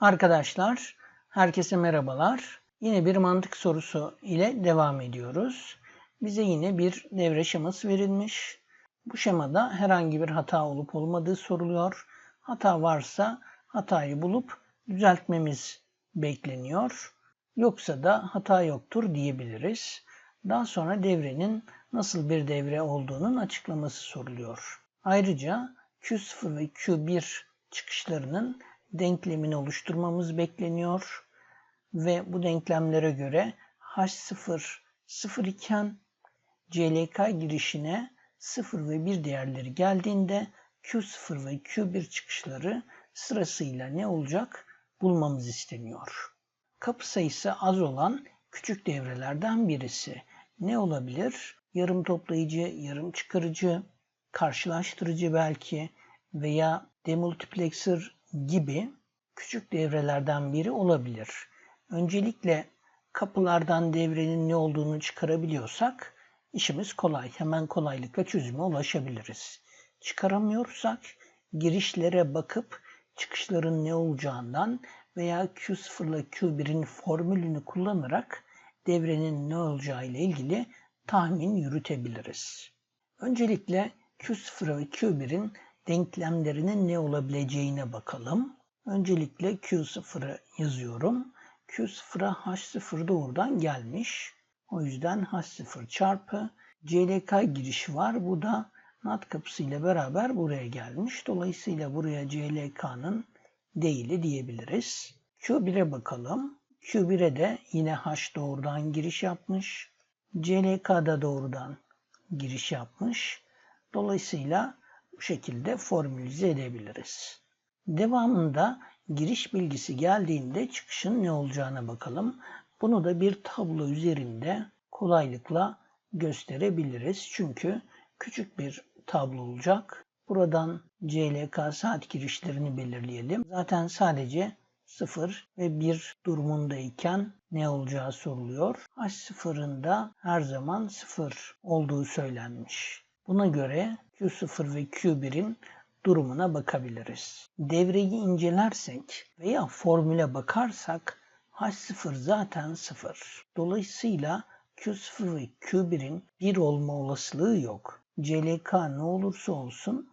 Arkadaşlar, herkese merhabalar. Yine bir mantık sorusu ile devam ediyoruz. Bize yine bir devre şeması verilmiş. Bu şemada herhangi bir hata olup olmadığı soruluyor. Hata varsa hatayı bulup düzeltmemiz bekleniyor. Yoksa da hata yoktur diyebiliriz. Daha sonra devrenin nasıl bir devre olduğunun açıklaması soruluyor. Ayrıca Q0 ve Q1 çıkışlarının denklemini oluşturmamız bekleniyor. Ve bu denklemlere göre H0 0 iken CLK girişine 0 ve 1 değerleri geldiğinde Q0 ve Q1 çıkışları sırasıyla ne olacak bulmamız isteniyor. Kapı sayısı az olan küçük devrelerden birisi. Ne olabilir? Yarım toplayıcı, yarım çıkarıcı, karşılaştırıcı belki veya demultiplexer gibi küçük devrelerden biri olabilir. Öncelikle kapılardan devrenin ne olduğunu çıkarabiliyorsak işimiz kolay. Hemen kolaylıkla çözüme ulaşabiliriz. Çıkaramıyorsak girişlere bakıp çıkışların ne olacağından veya Q0 ile Q1'in formülünü kullanarak devrenin ne olacağı ile ilgili tahmin yürütebiliriz. Öncelikle Q0 ve Q1'in denklemlerinin ne olabileceğine bakalım. Öncelikle Q0'ı yazıyorum. Q0'a H0 doğrudan gelmiş. O yüzden H0 çarpı CLK girişi var. Bu da NAT kapısı ile beraber buraya gelmiş. Dolayısıyla buraya CLK'nın değili diyebiliriz. Q1'e bakalım. Q1'e de yine H doğrudan giriş yapmış. CLK da doğrudan giriş yapmış. Dolayısıyla bu şekilde formülize edebiliriz. Devamında giriş bilgisi geldiğinde çıkışın ne olacağına bakalım. Bunu da bir tablo üzerinde kolaylıkla gösterebiliriz. Çünkü küçük bir tablo olacak. Buradan CLK saat girişlerini belirleyelim. Zaten sadece 0 ve 1 durumundayken ne olacağı soruluyor. H0'ın da her zaman 0 olduğu söylenmiş. Buna göre Q0 ve Q1'in durumuna bakabiliriz. Devreyi incelersek veya formüle bakarsak H0 zaten 0. Dolayısıyla Q0 ve Q1'in 1 olma olasılığı yok. CLK ne olursa olsun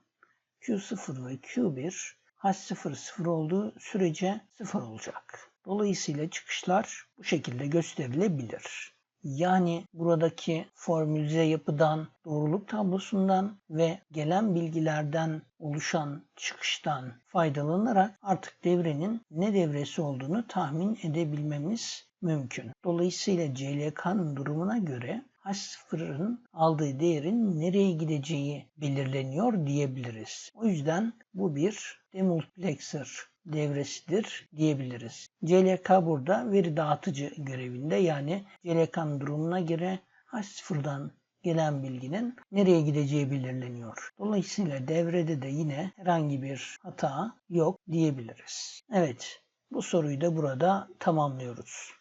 Q0 ve Q1 H0 0 olduğu sürece 0 olacak. Dolayısıyla çıkışlar bu şekilde gösterilebilir. Yani buradaki formülize yapıdan, doğruluk tablosundan ve gelen bilgilerden oluşan çıkıştan faydalanarak artık devrenin ne devresi olduğunu tahmin edebilmemiz mümkün. Dolayısıyla CLK'nın durumuna göre H0'ın aldığı değerin nereye gideceği belirleniyor diyebiliriz. O yüzden bu bir demultiplexer devresidir diyebiliriz. CLK burada veri dağıtıcı görevinde yani CLK'nın durumuna göre H0'dan gelen bilginin nereye gideceği belirleniyor. Dolayısıyla devrede de yine herhangi bir hata yok diyebiliriz. Evet bu soruyu da burada tamamlıyoruz.